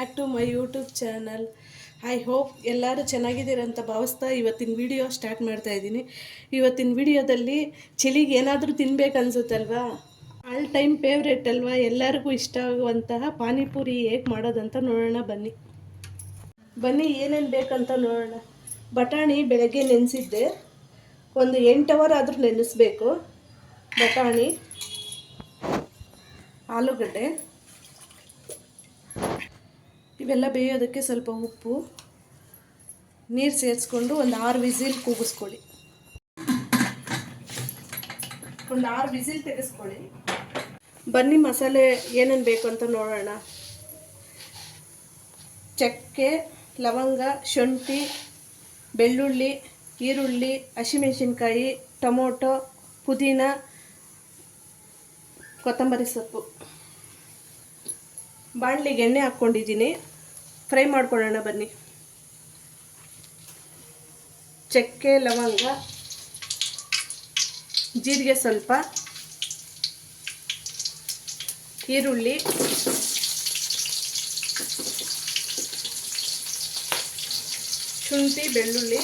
Back to my YouTube channel. I hope ಎಲ್ಲರೂ ಚೆನ್ನಾಗಿದ್ದೀರಂತ ಭಾವಿಸ್ತಾ ಇವತ್ತಿನ ವಿಡಿಯೋ ಸ್ಟಾರ್ಟ್ ಮಾಡ್ತಾ ಇದ್ದೀನಿ. ಇವತ್ತಿನ ವಿಡಿಯೋದಲ್ಲಿ ಚಳಿಗೆ ಏನಾದರೂ ತಿನ್ಬೇಕನ್ಸುತ್ತಲ್ವಾ ಆಲ್ ಟೈಮ್ ಫೇವ್ರೇಟ್ ಅಲ್ವಾ? ಎಲ್ಲರಿಗೂ ಇಷ್ಟ ಆಗುವಂತಹ ಪಾನಿಪುರಿ ಹೇಗೆ ಮಾಡೋದಂತ ನೋಡೋಣ, ಬನ್ನಿ. ಬನ್ನಿ, ಏನೇನು ಬೇಕಂತ ನೋಡೋಣ. ಬಟಾಣಿ ಬೆಳಗ್ಗೆ ನೆನೆಸಿದ್ದೆ. ಒಂದು ಎಂಟು ಅವರ್ ಆದರೂ ನೆನೆಸ್ಬೇಕು. ಬಟಾಣಿ, ಆಲೂಗಡ್ಡೆ. ಇವೆಲ್ಲ ಬೇಯೋದಕ್ಕೆ ಸ್ವಲ್ಪ ಉಪ್ಪು, ನೀರು ಸೇರಿಸ್ಕೊಂಡು ಒಂದು ಆರು ವಿಸಿಲ್ ಕೂಗಿಸ್ಕೊಳ್ಳಿ. ಒಂದು ಆರು ವಿಸಿಲ್ ತೆಗೆಸ್ಕೊಳ್ಳಿ. ಬನ್ನಿ ಮಸಾಲೆ ಏನೇನು ಬೇಕು ಅಂತ ನೋಡೋಣ. ಚಕ್ಕೆ, ಲವಂಗ, ಶುಂಠಿ, ಬೆಳ್ಳುಳ್ಳಿ, ಈರುಳ್ಳಿ, ಹಸಿಮೆಣಸಿನ್ಕಾಯಿ, ಟೊಮೊಟೊ, ಪುದೀನ, ಕೊತ್ತಂಬರಿ ಸೊಪ್ಪು. ಬಾಣಲಿಗೆ ಎಣ್ಣೆ ಹಾಕ್ಕೊಂಡಿದ್ದೀನಿ. ಫ್ರೈ ಮಾಡ್ಕೊಳ್ಳೋಣ ಬನ್ನಿ. ಚಕ್ಕೆ ಲವಂಗ ಜೀರಿಗೆ ಸ್ವಲ್ಪ ಈರುಳ್ಳಿ ಶುಂಠಿ ಬೆಳ್ಳುಳ್ಳಿ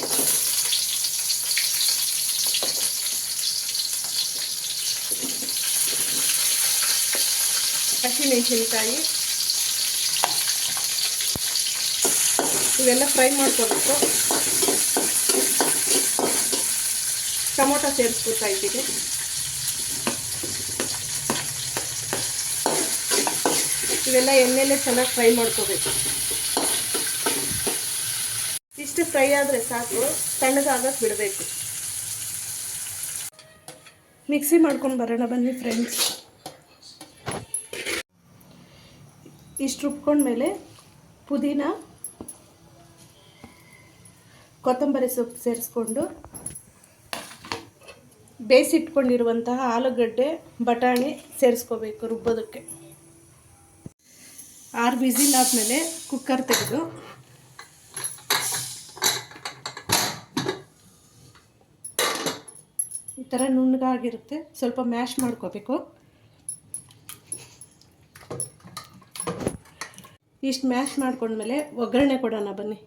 ಹಸಿಮೆಣಸಿನ್ಕಾಯಿ. ಇವೆಲ್ಲ ಫ್ರೈ ಮಾಡ್ಕೋಬೇಕು. ಟೊಮೊಟೊ ಸೇರಿಸ್ಬಿಡ್ತಾ ಇದ್ದೀವಿ. ಇವೆಲ್ಲ ಎಣ್ಣೆಲೆ ಚೆನ್ನಾಗಿ ಫ್ರೈ ಮಾಡ್ಕೋಬೇಕು. ಇಷ್ಟು ಫ್ರೈ ಆದರೆ ಸಾಕು ತಣ್ಣಗಾಗಕ್ಕೆ ಬಿಡಬೇಕು. ಮಿಕ್ಸಿ ಮಾಡ್ಕೊಂಡು ಬರೋಣ ಬನ್ನಿ ಫ್ರೆಂಡ್ಸ್. ಇಷ್ಟು ರುಬ್ಕೊಂಡ್ಮೇಲೆ ಪುದೀನ ಕೊತ್ತಂಬರಿ ಸೊಪ್ಪು ಸೇರಿಸ್ಕೊಂಡು ಬೇಯಿಸಿಟ್ಕೊಂಡಿರುವಂತಹ ಆಲೂಗಡ್ಡೆ, ಬಟಾಣಿ ಸೇರಿಸ್ಕೋಬೇಕು ರುಬ್ಬೋದಕ್ಕೆ. ಆರು ಬಿಸಿಲ್ ಆದಮೇಲೆ ಕುಕ್ಕರ್ ತೆಗೆದು ಈ ಥರ ನುಣ್ಣಗಾಗಿರುತ್ತೆ. ಸ್ವಲ್ಪ ಮ್ಯಾಶ್ ಮಾಡ್ಕೋಬೇಕು. ಇಷ್ಟು ಮ್ಯಾಶ್ ಮಾಡ್ಕೊಂಡ್ಮೇಲೆ ಒಗ್ಗರಣೆ ಕೊಡೋಣ ಬನ್ನಿ.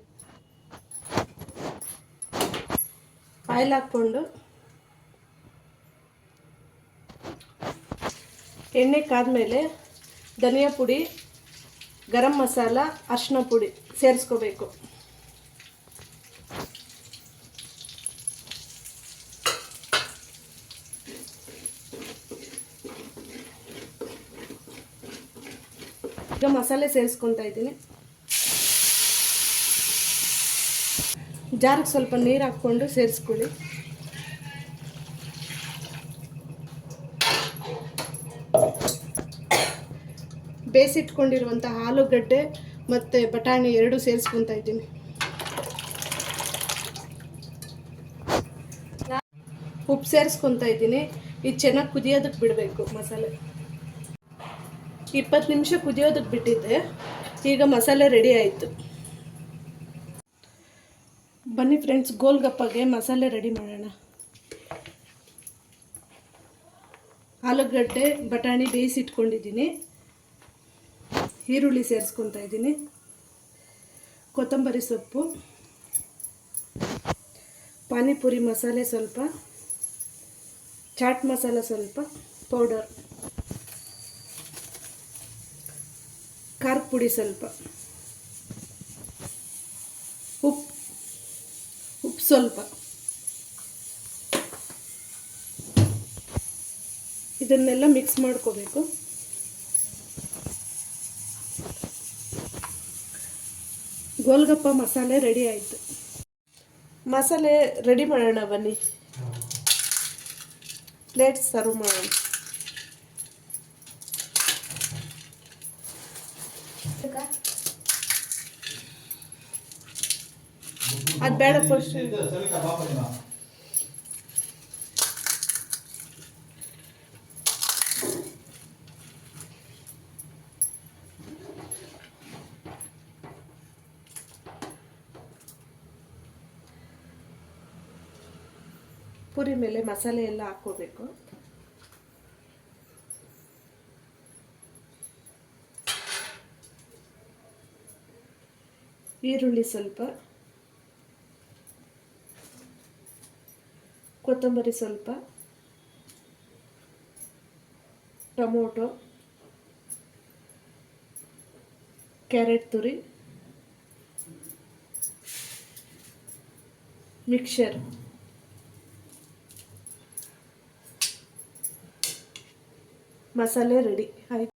ಆಯಿಲ್ ಹಾಕ್ಕೊಂಡು ಎಣ್ಣೆ ಕಾದ್ಮೇಲೆ ಧನಿಯಾ ಪುಡಿ, ಗರಂ ಮಸಾಲ ಅರಿಶಿನ ಪುಡಿ ಸೇರಿಸ್ಕೋಬೇಕು. ಈಗ ಮಸಾಲೆ ಸೇರಿಸ್ಕೊತಾ ಇದ್ದೀನಿ. ಜಾರಿಗೆ ಸ್ವಲ್ಪ ನೀರು ಹಾಕ್ಕೊಂಡು ಸೇರಿಸ್ಕೊಳ್ಳಿ. ಬೇಯಿಸಿಟ್ಕೊಂಡಿರುವಂಥ ಆಲೂಗಡ್ಡೆ ಮತ್ತು ಬಟಾಣಿ ಎರಡು ಸೇರಿಸ್ಕೊತಾ ಇದ್ದೀನಿ. ಉಪ್ಪು ಸೇರಿಸ್ಕೊತಾ ಇದ್ದೀನಿ. ಇದು ಚೆನ್ನಾಗಿ ಕುದಿಯೋದಕ್ಕೆ ಬಿಡಬೇಕು ಮಸಾಲೆ. ಇಪ್ಪತ್ತು ನಿಮಿಷ ಕುದಿಯೋದಕ್ಕೆ ಬಿಟ್ಟಿದ್ದೆ. ಈಗ ಮಸಾಲೆ ರೆಡಿ ಆಯಿತು. ಬನ್ನಿ ಫ್ರೆಂಡ್ಸ್ ಗೋಲ್ಗಪ್ಪಗೆ ಮಸಾಲೆ ರೆಡಿ ಮಾಡೋಣ. ಆಲೂಗಡ್ಡೆ, ಬಟಾಣಿ ಬೇಯಿಸಿಟ್ಕೊಂಡಿದ್ದೀನಿ ಈರುಳ್ಳಿ ಸೇರಿಸ್ಕೊತಾ ಇದ್ದೀನಿ. ಕೊತ್ತಂಬರಿ ಸೊಪ್ಪು. ಪಾನಿಪುರಿ ಮಸಾಲೆ ಸ್ವಲ್ಪ. ಚಾಟ್ ಮಸಾಲ ಸ್ವಲ್ಪ ಪೌಡರ್ ಖಾರದ ಪುಡಿ ಸ್ವಲ್ಪ. ಸ್ವಲ್ಪ. ಇದನ್ನೆಲ್ಲ ಮಿಕ್ಸ್ ಮಾಡ್ಕೋಬೇಕು. ಗೋಲ್ಗಪ್ಪ ಮಸಾಲೆ ರೆಡಿ ಆಯಿತು. ಮಸಾಲೆ ರೆಡಿ ಮಾಡೋಣ ಬನ್ನಿ. ಪ್ಲೇಟ್ ಸರ್ವ್ ಮಾಡೋಣ. ಅದು ಬೇಡ ಫಸ್ಟ್ ಪುರಿ ಮೇಲೆ ಮಸಾಲೆ ಎಲ್ಲ ಹಾಕ್ಕೋಬೇಕು. ಈರುಳ್ಳಿ ಸ್ವಲ್ಪ. ಕೊತ್ತಂಬರಿ ಸ್ವಲ್ಪ ಟೊಮೊಟೊ ಕ್ಯಾರೆಟ್ ತುರಿ ಮಿಕ್ಸರ್. ಮಸಾಲೆ ರೆಡಿ ಆಯ್ತು.